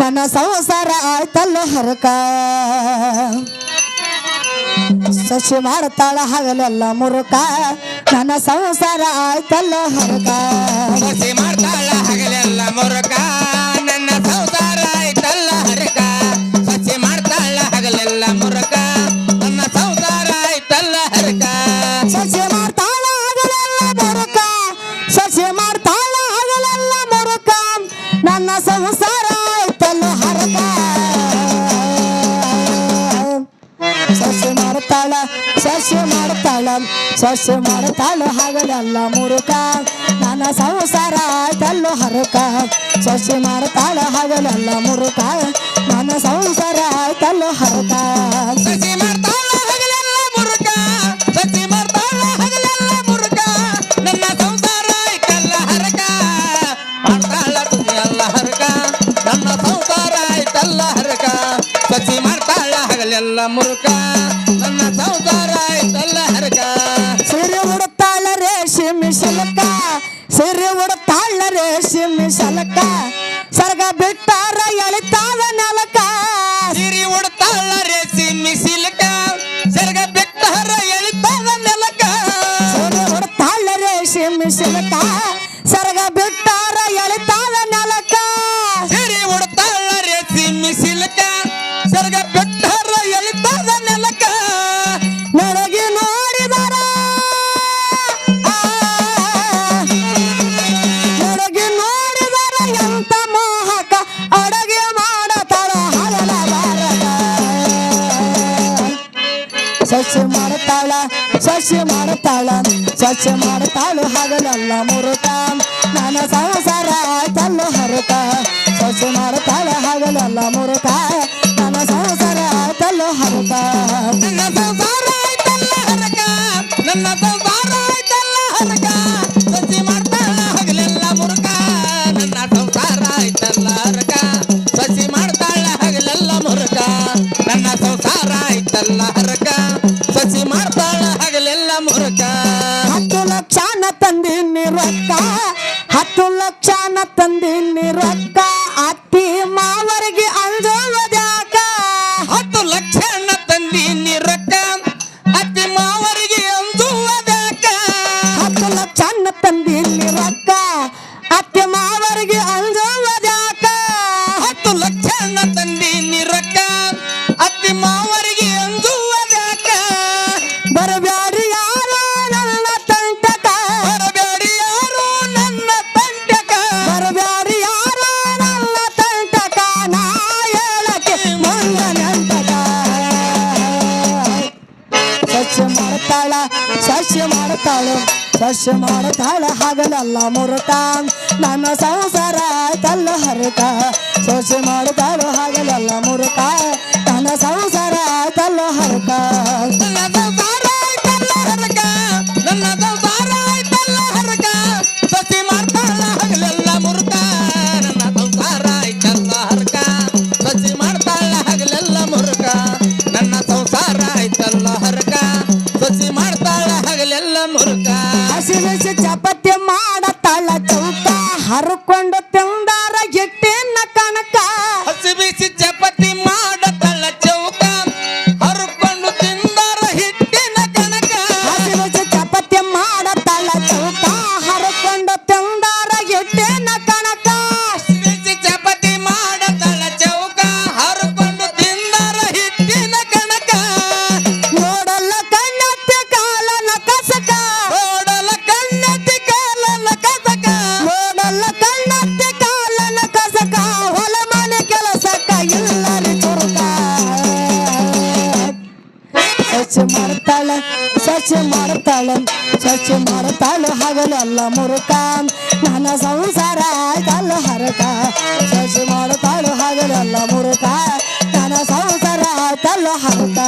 ನನ್ನ ಸಂಸಾರ ಆಯ್ತಲ್ಲ ಹರಕ. ಸಸಿ ಮಾಡ್ತಾಳ ಹಗಲೆಲ್ಲ ಮುರುಕ. ನನ್ನ ಸಂಸಾರ ಆಯ್ತಲ್ಲ ಹರಕ. ಸಸಿ ಮಾಡ್ತಾಳ ಹಗಲೆಲ್ಲ ಮುರುಕ. ನನ್ನ ಸಂಸಾರ ಆಯ್ತಲ್ಲ ಹರಕ. ಸಸಿ ಮಾಡ್ತಾಳ ಹಗಲೆಲ್ಲ ಮುರುಕ. ನನ್ನ ಸಂಸಾರ ಆಯ್ತಲ್ಲ ಹರಕ. ಸಸಿ ಮಾಡ್ತಾಳ ಹಗಲೆಲ್ಲ ಮುರುಕ. ಸಸಿ ಮಾಡ್ತಾಳ ಹಗಲೆಲ್ಲ ಮುರುಕ. ನನ್ನ ಸಂಸಾರ ಹರತ ಸಸ್ಯ ಮಾಡ್ತಾಳ ಸಸ್ಯ ಮಾಡ್ತಾಳ ಸಸ್ಯ ಮಾಡ್ತಾಳ ಹಗಲೆಲ್ಲ ಮುರುಕ ನನ್ನ ಸಂಸಾರ ಆಯ್ತಲ್ಲೋ ಹರಕ ಸಸ್ಯ ಮಾಡ್ತಾಳ ಹಗಲೆಲ್ಲ ಮುರುಕ ನನ್ನ ಸಂಸಾರ ಆಯ್ತಲ್ಲೋ ಹರಕ la murga ಮಾಡ್ತಾಳ ಸ್ವಚ್ಛ ಮಾಡ್ತಾಳು ಹಗಲೆಲ್ಲ ಮುರುಕ ನನ್ನ ಸಂಸಾರ ಆಯ್ತಲ್ಲ ಹರಕ ಸ್ವಚ್ಛ ಮಾಡ್ತಾಳ ಹಗಲೆಲ್ಲ আট লাখ ಮಾಡತಾಳು ಸಸ್ಯ ಮಾಡತಾಳ ಹಗಲೆಲ್ಲ ಮುರುಟ. ನನ್ನ ಸಂಸಾರ ಆಯ್ತಲ್ಲ ಹರಿತ ಸೊಸೆ ಮಾಡತಾಳು ಹಗಲೆಲ್ಲ ಮುರುಟ ಸ್ವಚ್ಛ ಮಾಡ್ತಾಳೆ ಸ್ವಚ್ಛ ಮಾಡ್ತಾಳೆ ಸ್ವಚ್ಛ ಮಾಡ್ತಾಳ, ಹಗಲೆಲ್ಲ ಮುರುಕ. ನನ್ನ ಸಂಸಾರ ಆಯ್ತಲ್ಲ ಹರಕ. ಸ್ವಚ್ಛ ಮಾಡ್ತಾಳು, ಹಗಲೆಲ್ಲ ಮುರುಕ. ನನ್ನ ಸಂಸಾರ ಆಯ್ತಲ್ಲ ಹರಕ.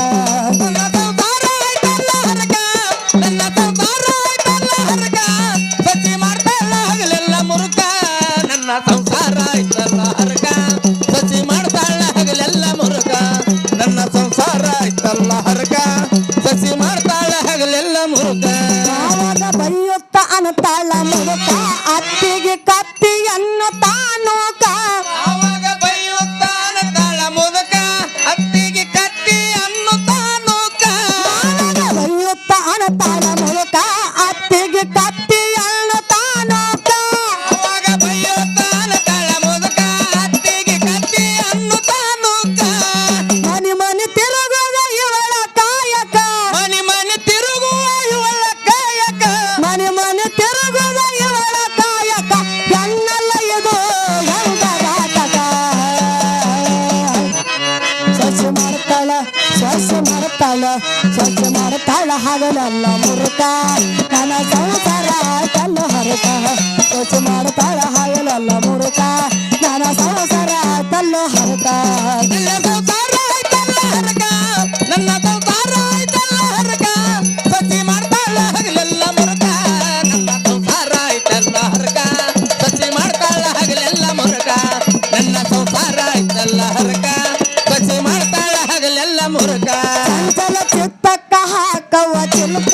ಸ್ವಚ್ಛ ಮಾಡ್ತಾಳ ಸ್ವಚ್ಛ ಮಾಡ್ತಾಳ ಸ್ವಚ್ಛ ಮಾಡ್ತಾಳ ಹಗಲೆಲ್ಲ ಮುರುಕ ನನ್ನ ಸಂಸಾರ ಕಲ್ಲು ಹರಕ ಸ್ವಚ್ಛ ಮಾಡ್ತಾಳ ಹಾಗಲಲ್ಲ ಮುರುಕ ನನ್ನ ಸಂಸಾರ ಕಲ್ಲು ಹರಕ ಮುರುಕ ಚಂಚಲ ಚಿತ್ತಕ್ಕ ಹಾಕವ ತಿಲಕ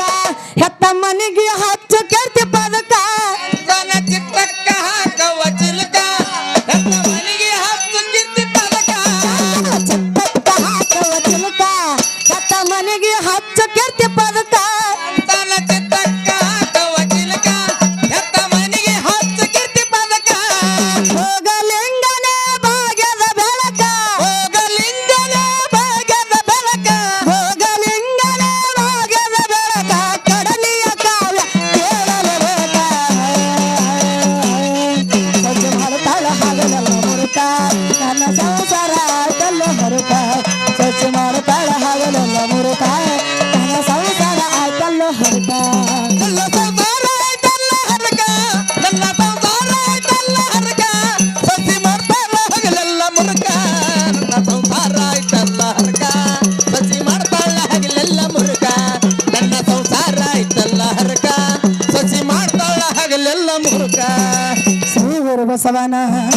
sabana